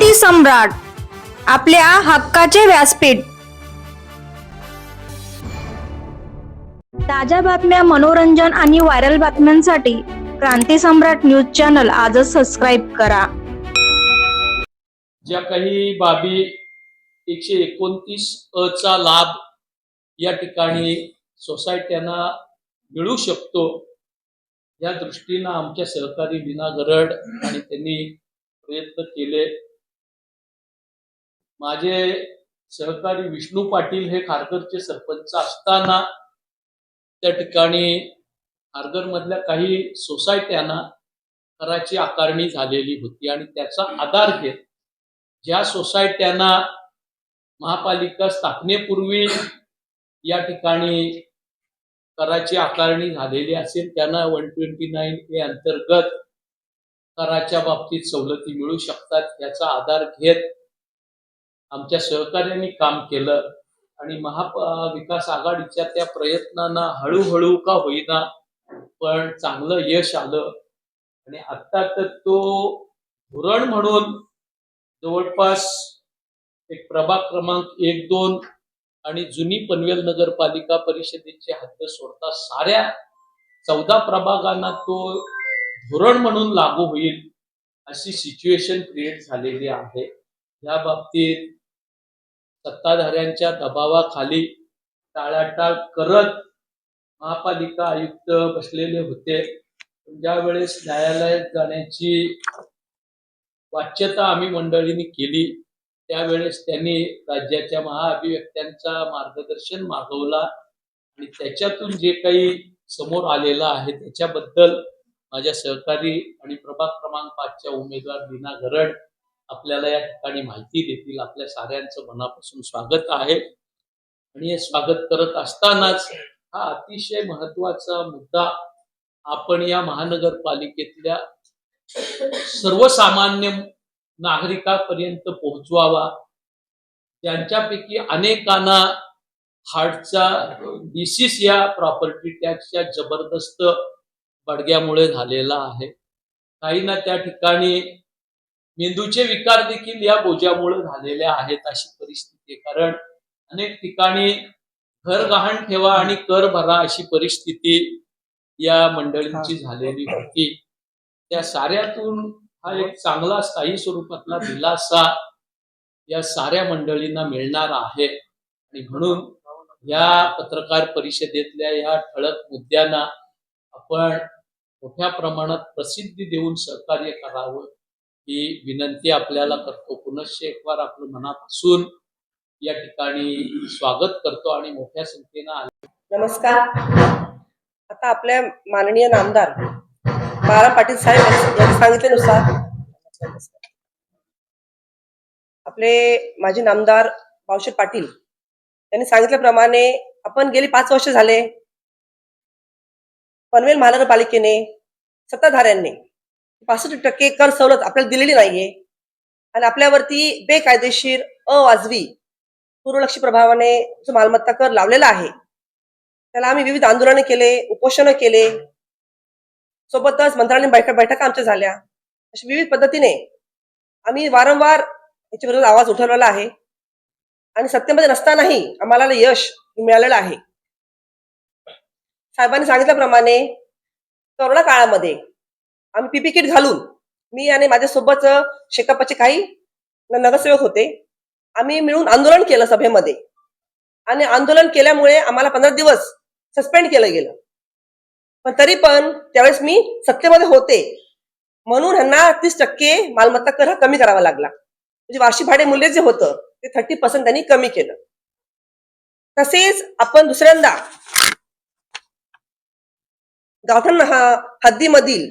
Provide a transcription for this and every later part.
क्रांती सम्राट आपल्या हक्काचे व्यासपीठ. ताज्या बातम्या मनोरंजन आणि व्हायरल बातम्यांसाठी क्रांती सम्राट न्यूज चॅनल आजच सबस्क्राईब करा. ज्या काही बाबी एकशे एकोणतीस अ चा लाभ या ठिकाणी सोसायट्यांना मिळू शकतो या दृष्टीनं आमच्या सहकारी विनागरड गरड आणि त्यांनी प्रयत्न केले. माझे सहकारी विष्णू पाटील हे खारघरचे सरपंच असताना त्या ठिकाणी खारघरमधल्या काही सोसायट्यांना कराची आकारणी झालेली होती आणि त्याचा आधार घेत ज्या सोसायट्यांना महापालिका स्थापनेपूर्वी या ठिकाणी कराची आकारणी झालेली असेल त्यांना वन ट्वेंटी नाईन ए अंतर्गत कराच्या बाबतीत सवलती मिळू शकतात याचा आधार घेत आमच्या सहकार्याने काम केलं आणि महाविकास आघाडीच्या त्या प्रयत्नांना हळूहळू का होईना पण चांगलं यश आलं. आणि आत्ता तर तो धोरण म्हणून जवळपास एक प्रभाग क्रमांक एक दोन आणि जुनी पनवेल नगरपालिका परिषदेचे हद्द सोडता साऱ्या चौदा प्रभागांना तो धोरण म्हणून लागू होईल अशी सिच्युएशन क्रिएट झालेली आहे. या बाबतीत सत्ताधाऱ्यांच्या दबावाखाली टाळाटाळ करत महापालिका आयुक्त बसलेले होते. ज्यावेळेस न्यायालयात जाण्याची वाच्यता आम्ही मंडळींनी केली त्यावेळेस त्यांनी राज्याच्या महाअभिव्यक्त्यांचा मार्गदर्शन मागवला आणि त्याच्यातून जे काही समोर आलेलं आहे त्याच्याबद्दल माझ्या सहकारी आणि प्रभाग क्रमांक पाचच्या उमेदवार लीना गरड आपल्याला या ठिकाणी माहिती देतील. आपल्या साऱ्यांचं मनापासून स्वागत आहे. आणि हे स्वागत करत असतानाच हा अतिशय महत्त्वाचा मुद्दा आपण या महानगरपालिकेतल्या सर्वसामान्य नागरिकापर्यंत पोहोचवावा. त्यांच्यापैकी अनेकांना हार्टचा डिसीस या प्रॉपर्टी टॅक्सच्या जबरदस्त बडग्यामुळे झालेला आहे. काही ना त्या ठिकाणी मेंदूचे विकार देखील या बोजामुळे झालेले आहेत अशी परिस्थिती आहे. कारण अनेक ठिकाणी घर गहाण ठेवा आणि कर भरा अशी परिस्थिती या मंडळींची झालेली होती. त्या साऱ्यातून हा एक चांगला स्थायी स्वरूपातला दिलासा या साऱ्या मंडळींना मिळणार आहे. आणि म्हणून या पत्रकार परिषदेतल्या या ठळक मुद्द्यांना आपण मोठ्या प्रमाणात प्रसिद्धी देऊन सहकार्य करावं ही विनंती आपल्याला करतो. पुनश्च एकवार आपलं मनापासून या ठिकाणी स्वागत करतो आणि मोठ्या संख्येनं आले. नमस्कार. आता आपल्या माननीय नामदार बाळा पाटील साहेब यांनी यांनी सांगितल्यानुसार आपले माजी नामदार बावशे पाटील यांनी सांगितल्याप्रमाणे आपण गेली पाच वर्ष झाले पनवेल महानगरपालिकेने सत्ताधाऱ्यांनी पासष्ट टक्के कर सवलत आपल्याला दिलेली नाहीये. आणि आपल्यावरती बेकायदेशीर अवाजवी पूर्वलक्षी प्रभावाने जो मालमत्ता कर लावलेला आहे त्याला आम्ही विविध आंदोलनं केले उपोषणं केले. सोबतच मंत्रालयीन बैठक बैठका आमच्या झाल्या. अशा विविध पद्धतीने आम्ही वारंवार याच्या विरोधात आवाज उठवलेला आहे. आणि सत्तेमध्ये नसतानाही आम्हाला यश मिळालेलं आहे. साहेबांनी सांगितल्याप्रमाणे कोरोना काळामध्ये आम्ही पीपी किट घालून मी आणि माझ्यासोबत शेकापचे काही नगरसेवक होते. आम्ही मिळून आंदोलन केलं सभेमध्ये. आणि आंदोलन केल्यामुळे आम्हाला पंधरा दिवस सस्पेंड केलं गेलं. पण तरी पण त्यावेळेस मी सत्तेमध्ये होते. म्हणून ह्यांना तीस टक्के मालमत्ता कर हा कमी करावा लागला. म्हणजे वार्षिक भाडे मूल्य जे होतं ते थर्टी पर्सेंट त्यांनी कमी केलं. तसेच आपण दुसऱ्यांदा गावठाण हा- हद्दीमधील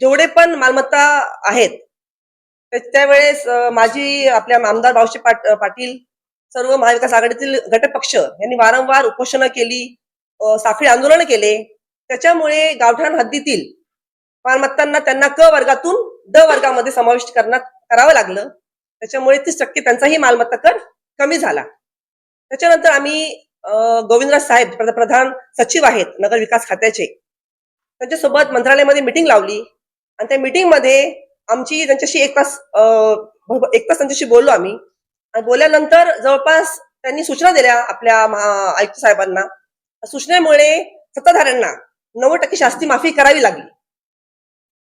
जेवढे पण मालमत्ता आहेत त्यावेळेस माझी आपल्या आमदार भाऊशी पाट पाटील सर्व महाविकास आघाडीतील घटकपक्ष यांनी वारंवार उपोषणं केली साखळी आंदोलन केले. त्याच्यामुळे गावठाण हद्दीतील मालमत्तांना त्यांना क वर्गातून ड वर्गामध्ये समाविष्ट करण्यात करावं लागलं. त्याच्यामुळे तीस टक्के त्यांचाही मालमत्ता कर कमी झाला. त्याच्यानंतर आम्ही अं, गोविंदराज साहेब प्रधान सचिव आहेत नगर विकास खात्याचे त्यांच्यासोबत मंत्रालयामध्ये मिटिंग लावली. आणि त्या मिटिंगमध्ये आमची त्यांच्याशी एक तास अं, एक तास त्यांच्याशी बोललो आम्ही. आणि बोलल्यानंतर जवळपास त्यांनी सूचना दिल्या आपल्या महा- आयुक्त साहेबांना. सूचनेमुळे सत्ताधाऱ्यांना नव्वद टक्के शास्ती माफी करावी लागली.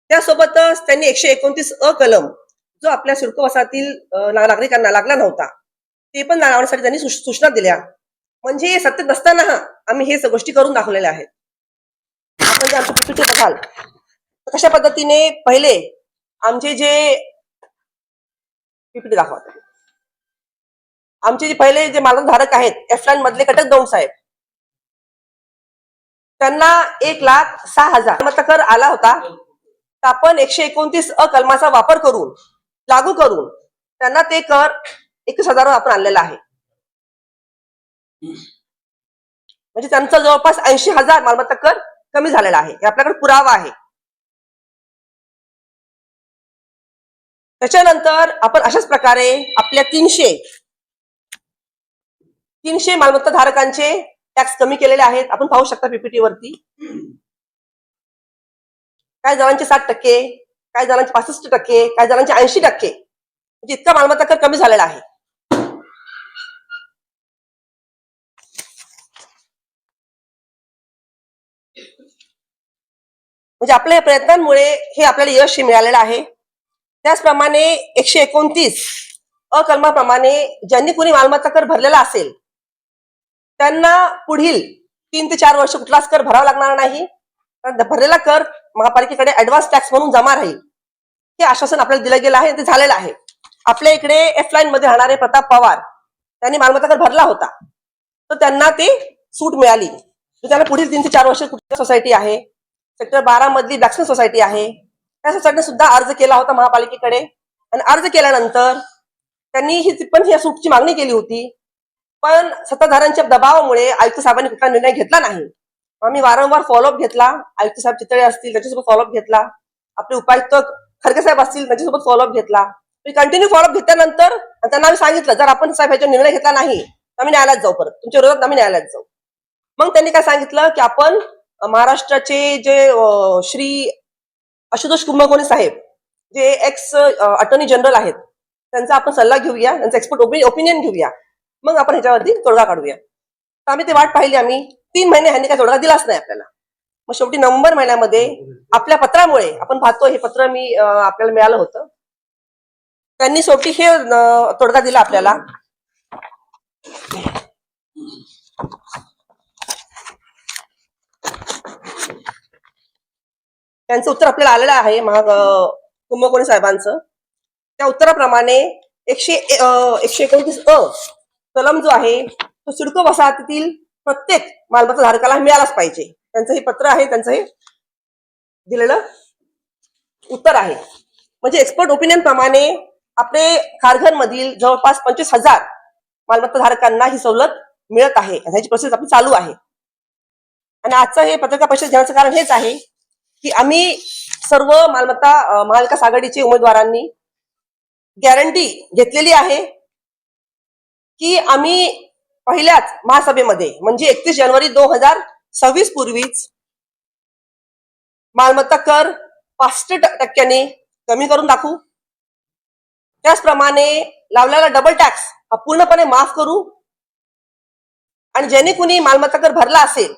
त्यासोबतच त्यांनी एकशे एकोणतीस अ कलम जो आपल्या सिडको वसातील नागरिकांना लागला नव्हता ते पण लावण्यासाठी त्यांनी सूचना दिल्या. म्हणजे सत्तेत नसताना आम्ही हे गोष्टी करून दाखवलेल्या आहेत. म्हणजे आमची PPT बघाल. कशा पद्धतीने पहिले आमचे जे पीपीटी दाखवा. आमचे जे पहिले जे मालकधारक आहेत एफलाईन मधले कटक दौंड साहेब. त्यांना एक लाख सहा हजार कर आला होता. तर आपण एकशे एकोणतीस अ कलमाचा वापर करून लागू करून त्यांना ते कर एकवीस हजार आपण आणलेला आहे. म्हणजे त्यांचा जवळपास ऐंशी हजार मालमत्ता कर कमी झालेला आहे. हे आपल्याकडे पुरावा आहे. त्याच्यानंतर आपण अशाच प्रकारे आपल्या तीनशे तीनशे मालमत्ता धारकांचे टॅक्स कमी केलेले आहेत. आपण पाहू शकता पीपीटी वरती. काही जणांचे साठ टक्के काही जणांचे पासष्ट टक्के काही जणांचे ऐंशी टक्के. म्हणजे इतका मालमत्ता कर कमी झालेला आहे. म्हणजे आपल्या प्रयत्नांमुळे हे आपल्याला यश मिळालेलं आहे. त्याचप्रमाणे एकशे एकोणतीस अकलमाप्रमाणे ज्यांनी कोणी मालमत्ता कर भरलेला असेल त्यांना पुढील तीन ते चार वर्ष कुठलाच कर भरावा लागणार नाही. भरलेला कर महापालिकेकडे ऍडव्हान्स टॅक्स म्हणून जमा राहील. हे आश्वासन आपल्याला दिलं गेलं आहे ते झालेलं आहे. आपल्या इकडे एफ लाईन मध्ये राहणारे प्रताप पवार त्यांनी मालमत्ता कर भरला होता. तर त्यांना ते सूट मिळाली. म्हणजे त्यांना पुढील तीन ते चार वर्ष कुठली सोसायटी आहे. सेक्टर बारा मधली दक्षिण सोसायटी आहे. त्या सोसायटीने सुद्धा अर्ज केला होता महापालिकेकडे. आणि अर्ज केल्यानंतर त्यांनी ही पण ही सूटची मागणी केली होती पण सत्ताधाऱ्यांच्या दबावामुळे आयुक्त साहेबांनी कुठला निर्णय घेतला नाही. आम्ही वारंवार फॉलोअप घेतला. आयुक्त साहेब चितळे असतील त्याच्यासोबत फॉलोअप घेतला. आपले उपायुक्त खरगे साहेब असतील त्यांच्यासोबत फॉलोअप घेतला. कंटिन्यू फॉलोअप घेतल्यानंतर त्यांना आम्ही सांगितलं जर आपण साहेब ह्याचा निर्णय घेतला नाही तर आम्ही न्यायालयात जाऊ परत. तुमच्या विरोधात आम्ही न्यायालयात जाऊ. मग त्यांनी काय सांगितलं की आपण महाराष्ट्राचे जे श्री आशुतोष कुंभकोणी साहेब जे एक्स अटॉर्नी जनरल आहेत त्यांचा आपण सल्ला घेऊया त्यांचा एक्सपर्ट ओपिनियन घेऊया. मग आपण ह्याच्यावरती तोडगा काढूया. तर आम्ही ते वाट पाहिली आम्ही तीन महिने ह्यांनी काय तोडगा दिलाच नाही आपल्याला. मग शेवटी नोव्हेंबर महिन्यामध्ये आपल्या पत्रामुळे आपण पाहतो हे पत्र मी आपल्याला मिळालं होतं. त्यांनी शेवटी हे तोडगा दिला आपल्याला. त्यांचं उत्तर आपल्याला आलेलं आहे महा कुंभकोणी साहेबांचं. त्या उत्तराप्रमाणे एकशे एकशे एकोणतीस अ कलम जो आहे तो सिडको वसाहतीतील प्रत्येक मालमत्ता धारकाला मिळालाच पाहिजे. त्यांचं हे पत्र आहे त्यांचं हे दिलेलं उत्तर आहे. म्हणजे एक्सपर्ट ओपिनियन प्रमाणे आपले खारघर मधील जवळपास पंचवीस हजार मालमत्ता धारकांना ही सवलत मिळत आहे. ह्याची प्रोसेस आपली चालू आहे. आणि आजचं हे पत्रकार परिषद घेण्याचं कारण हेच आहे की आम्ही सर्व मालमत्ता महाविकास आघाडीचे उमेदवारांनी गॅरंटी घेतलेली आहे की आम्ही पहिल्याच महासभेमध्ये म्हणजे एकतीस जानेवारी दोन हजार सव्वीस पूर्वीच मालमत्ता कर पासष्ट टक्क्यांनी कमी करून दाखवू. त्याचप्रमाणे लावलेला डबल टॅक्स हा पूर्णपणे माफ करू. आणि ज्याने कुणी मालमत्ता कर भरला असेल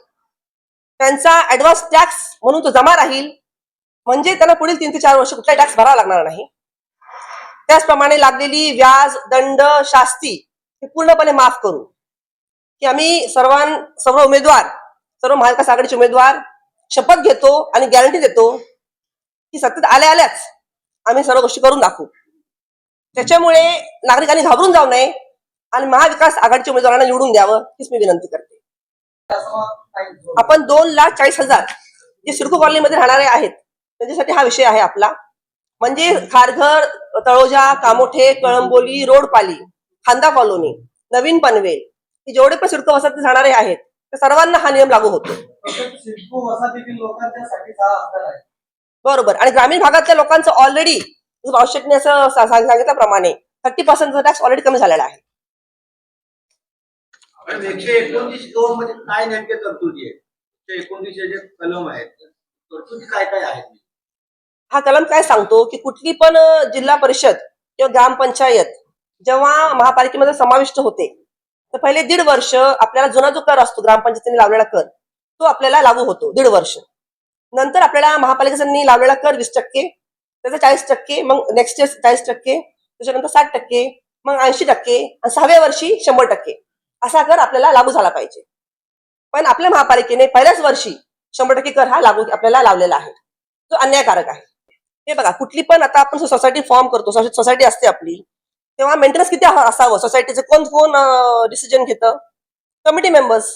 त्यांचा ऍडव्हान्स टॅक्स म्हणून तो जमा राहील. म्हणजे त्यांना पुढील तीन ते चार वर्ष कुठलाही टॅक्स भरावा लागणार नाही. त्याचप्रमाणे लागलेली व्याज दंड शास्ती हे पूर्णपणे माफ करू की आम्ही सर्वां सर्व उमेदवार सर्व महाविकास आघाडीचे उमेदवार शपथ घेतो आणि गॅरंटी देतो की सत्तेत आल्या आल्याच आम्ही सर्व गोष्टी करून दाखवू. त्याच्यामुळे नागरिकांनी घाबरून जाऊ नये आणि महाविकास आघाडीच्या उमेदवारांना निवडून द्यावं हीच मी विनंती करते. आपण दोन लाख चाळीस हजार जे सिडको कॉलनीमध्ये राहणारे आहेत त्यांच्यासाठी हा विषय आहे आपला. म्हणजे खारघर तळोजा कामोठे कळंबोली रोडपाली खांदा कॉलोनी नवीन पनवेल हे जेवढे पण सिडको वसाहती राहणारे आहेत त्या सर्वांना हा नियम लागू होतो. बरोबर. आणि ग्रामीण भागातल्या लोकांचं ऑलरेडी आवश्यकने असं सांगितल्याप्रमाणे थर्टी पर्सेंटचा टॅक्स ऑलरेडी कमी झालेला आहे. पण एकशे एकोणतीस दोन मध्ये काय नेमके तरतुदी आहेत? एकशे एकोणतीस जे कलम आहेत तरतुदी काय काय आहेत? हा कलम काय सांगतो की कुठली पण जिल्हा परिषद किंवा ग्रामपंचायत जेव्हा महापालिकेमध्ये समाविष्ट होते तर पहिले दीड वर्ष आपल्याला जुना जो कर असतो ग्रामपंचायतीने लावलेला कर तो आपल्याला लागू होतो दीड वर्ष. नंतर आपल्याला महापालिकेने लावलेला कर वीस टक्के त्याचा चाळीस टक्के मग नेक्स्ट इयर चाळीस टक्के त्याच्यानंतर साठ टक्के मग ऐंशी टक्के आणि सहाव्या वर्षी शंभर टक्के. असा कर आपल्याला लागू झाला पाहिजे. पण आपल्या महापालिकेने पहिल्याच वर्षी शंभर टक्के कर हा लागू आपल्याला लावलेला आहे. तो अन्यायकारक आहे. हे बघा कुठली पण आता आपण सोसायटी फॉर्म करतो सोसायटी असते आपली तेव्हा मेंटेनन्स किती असावं? सोसायटीचं कोण कोण डिसिजन घेतं? कमिटी मेंबर्स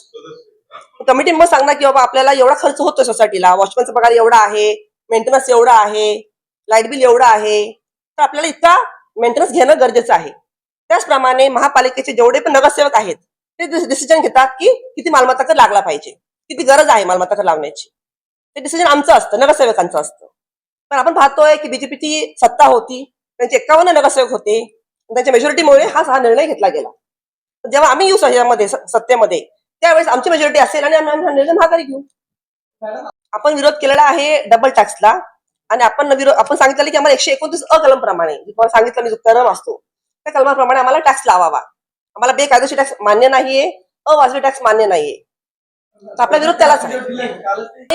कमिटी मेंबर्स सांगणार की बाबा आपल्याला एवढा खर्च होतोय सोसायटीला वॉचमॅनचा पगार एवढा आहे मेंटेनन्स एवढा आहे लाइट बिल एवढं आहे. तर आपल्याला इतका मेंटेनन्स घेणं गरजेचं आहे. त्याचप्रमाणे महापालिकेचे जेवढे पण नगरसेवक आहेत ते डिसिजन घेतात की किती मालमत्ता कर लागला पाहिजे. किती गरज आहे मालमत्ता कर लावण्याची. ते डिसिजन आमचं असतं नगरसेवकांचं असतं. पण आपण पाहतोय की बीजेपीची सत्ता होती त्यांचे एकावन्न नगरसेवक होते त्यांच्या मेजॉरिटीमुळे हा हा निर्णय घेतला गेला. जेव्हा आम्ही येऊ यामध्ये सत्तेमध्ये त्यावेळेस आमची मेजॉरिटी असेल आणि आम्ही हा निर्णय माघारी घेऊ. आपण विरोध केलेला आहे डबल टॅक्सला आणि आपण विरोध आपण सांगितलं की आम्हाला एकशे एकोणतीस अ कलम प्रमाणे सांगितलं मी जो कलम असतो त्या कलमाप्रमाणे आम्हाला टॅक्स लावावा. आम्हाला बेकायदेशीर टॅक्स मान्य नाहीये अवाजवी टॅक्स मान्य नाहीये. तर आपला विरोध त्यालाच आहे.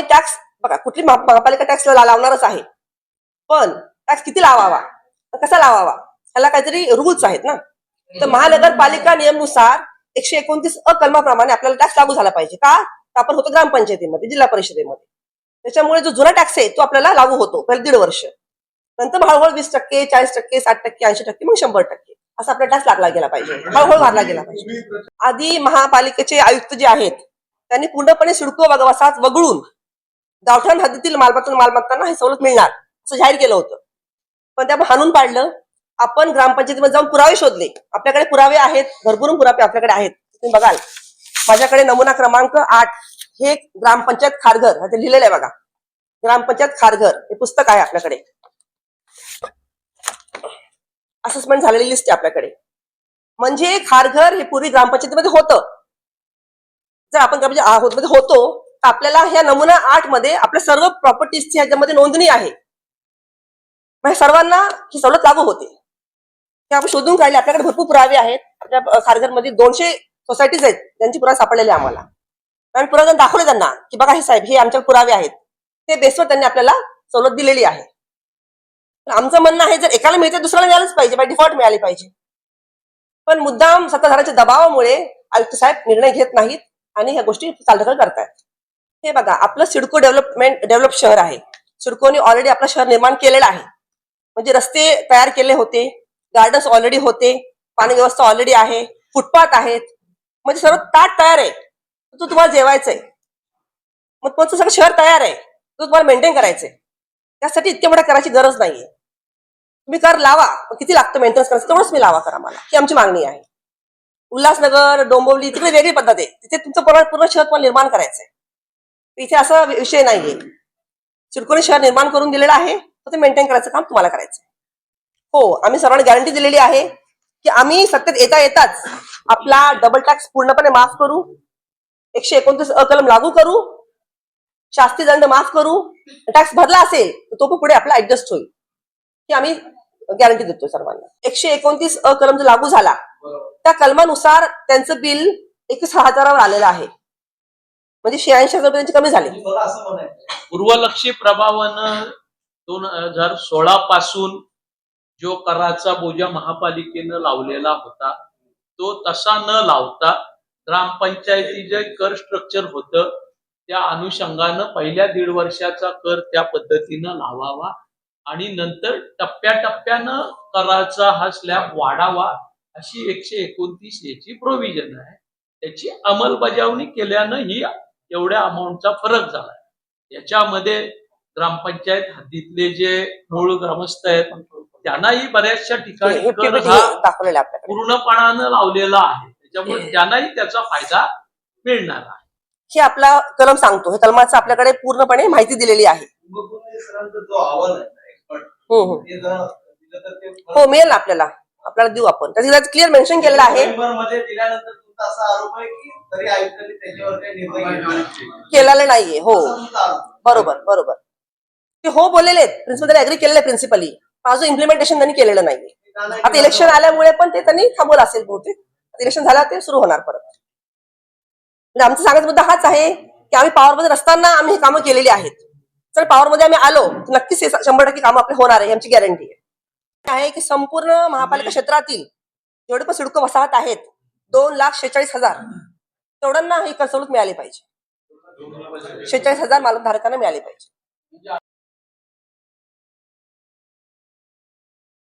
टॅक्स बघा कुठली महा- महापालिका टॅक्स लावणारच आहे. पण टॅक्स किती लावावा? कसा लावावा? ह्याला काहीतरी रूल्स आहेत ना. तर महानगरपालिका नियमनुसार एकशे एकोणतीस अकलमाप्रमाणे आपल्याला टॅक्स लागू झाला पाहिजे. का? आपण होतो ग्रामपंचायतीमध्ये जिल्हा परिषदेमध्ये. त्याच्यामुळे जो जुना टॅक्स आहे तो आपल्याला लागू होतो. पहिले दीड वर्ष. नंतर हळूहळू वीस टक्के चाळीस टक्के साठ टक्के ऐंशी टक्के मग शंभर टक्के. असा आपला टॅक्स लागला गेला पाहिजे. हळूहळू भरला गेला पाहिजे. आधी महापालिकेचे आयुक्त जे आहेत त्यांनी पूर्णपणे सिडको वगवासात वगळून गावठाण हद्दीतील मालमत्ता मालमत्तांना हे सवलत मिळणार असं जाहीर केलं होतं. पण त्या हाणून पाडलं. आपण ग्रामपंचायतीमध्ये जाऊन पुरावे शोधले. आपल्याकडे पुरावे आहेत भरपूर पुरावे आपल्याकडे आहेत. तुम्ही बघाल माझ्याकडे नमुना क्रमांक आठ हे ग्रामपंचायत खारघर ते लिहिलेलं आहे बघा. ग्रामपंचायत खारघर हे पुस्तक आहे आपल्याकडे. असेसमेंट झालेली लिस्ट आहे आपल्याकडे. म्हणजे खारघर हे पूर्वी ग्रामपंचायतीमध्ये होतं. जर आपण ग्रामपंचायत मध्ये होतो तर आपल्याला ह्या नमुना आठमध्ये आपल्या सर्व प्रॉपर्टीजची ह्याच्यामध्ये नोंदणी आहे. मग सर्वांना ही सवलत लागू होते. हे आपण शोधून काढले आपल्याकडे भरपूर पुरावे आहेत. आपल्या खारघरमध्ये दोनशे सोसायटीज आहेत त्यांची पुरावे सापडलेले आहे आम्हाला. आम्ही पुरावे दाखवले त्यांना की बघा हे साहेब हे आमच्या पुरावे आहेत. ते बेसवर त्यांनी आपल्याला सवलत दिलेली आहे. आमचं म्हणणं आहे जर एकाला मिळते दुसऱ्याला मिळालंच पाहिजे. बाय डिफॉल्ट मिळाली पाहिजे. पण मुद्दाम सत्ताधाऱ्यांच्या दबावामुळे आयुक्त साहेब निर्णय घेत नाहीत आणि ह्या गोष्टी चालढकल करतायत. हे बघा आपलं सिडको डेव्हलपमेंट डेव्हलप शहर आहे. सिडकोने ऑलरेडी आपलं शहर निर्माण केलेलं आहे. म्हणजे रस्ते तयार केले होते. गार्डन्स ऑलरेडी होते. पाणी व्यवस्था ऑलरेडी आहे. फुटपाथ आहेत. म्हणजे सर्व ताट तयार आहे. तो तुम्हाला जेवायचंय. मग तुमचं सगळं शहर तयार आहे. तो तुम्हाला मेंटेन करायचंय. त्यासाठी इतक्या मोठ्या करायची गरज नाहीये. तुम्ही कर लावा. किती लागतं मेंटेनन्स करायचं तेवढंच मी लावा करा मला ही आमची मागणी आहे. उल्हासनगर डोंबिवली तिकडे वेगळी पद्धत आहे. तिथे तुमचं पूर्ण पूर्ण शहर तुम्हाला निर्माण करायचंय. इथे असा विषय नाहीये. सिडकोने शहर निर्माण करून दिलेलं आहे तर ते मेंटेन करायचं काम तुम्हाला करायचं हो आम्ही सर्वांना गॅरंटी दिलेली आहे की आम्ही सत्तेत येता येताच आपला डबल टॅक्स पूर्णपणे माफ करू. एकशे एकोणतीस अकलम लागू करू. शास्ती दंड माफ करू. टॅक्स भरला असेल तर तो पण पुढे आपला ऍडजस्ट होईल. की आम्ही गॅरंटी देतो सर्वांना. एकशे एकोणतीस अ कलम जो लागू झाला त्या कलमानुसार त्यांचं बिल एकवीस हजारावर आलेलं आहे. म्हणजे शहाऐंशी हजार रुपये कमी झाली. पूर्वलक्षी प्रभावानं दोन हजार सोळा पासून जो कराचा बोजा महापालिकेनं लावलेला होता तो तसा न लावता ग्रामपंचायती जे कर स्ट्रक्चर होतं त्या अनुषंगानं पहिल्या दीड वर्षाचा कर त्या पद्धतीनं लावावा. आणि नंतर टप्प्याटप्प्यानं कराचा हा स्लॅब वाढावा अशी एकशे एकोणतीस याची प्रोव्हिजन आहे. त्याची अंमलबजावणी केल्यानं ही एवढ्या अमाऊंटचा फरक झाला. याच्यामध्ये ग्रामपंचायत हद्दीतले जे मूळ ग्रामस्थ आहेत त्यांनाही बऱ्याचशा ठिकाणी पूर्णपणानं लावलेला आहे. त्याच्यामुळे त्यांनाही त्याचा फायदा मिळणार आहे. हे आपला कलम सांगतो. हे कलमाचं आपल्याकडे पूर्णपणे माहिती दिलेली आहे. जो आहे हो हो. हो मिळेल ना आपल्याला. आपल्याला देऊ आपण. त्याच्यात क्लिअर मेन्शन केलेलं आहे. नोव्हेंबरमध्ये दिल्यानंतर तुमचा असा आरोप आहे की तरी आयुक्तांनी त्याच्यावर काही निर्णय घेतला नाही. केलेलं नाहीये. हो. असा तुमचा आरोप आहे. बरोबर बरोबर. ते हो बोललेले आहेत. प्रिन्सिपल त्यांनी अग्री केलेलं आहे प्रिन्सिपली अजून इम्प्लिमेंटेशन त्यांनी केलेलं नाही आता इलेक्शन आल्यामुळे पण ते त्यांनी थांबवलं असेल बहुतेक. इलेक्शन झालं ते सुरू होणार परत. म्हणजे आमचा सांगायचा मुद्दा हाच आहे की आम्ही पॉवरमध्ये नसताना आम्ही ही कामं केलेली आहेत. जर पॉवरमध्ये आम्ही आलो तर नक्कीच हे शंभर टक्के कामं आपली होणार आहे यांची गॅरंटी आहे. आहे की संपूर्ण महापालिका क्षेत्रातील जेवढे पण सिडको वसाहत आहेत दोन लाख शेहेचाळीस हजार तेवढ्यांना ही सवलत मिळाली पाहिजे. शेहेचाळीस हजार मालकधारकांना मिळाली पाहिजे.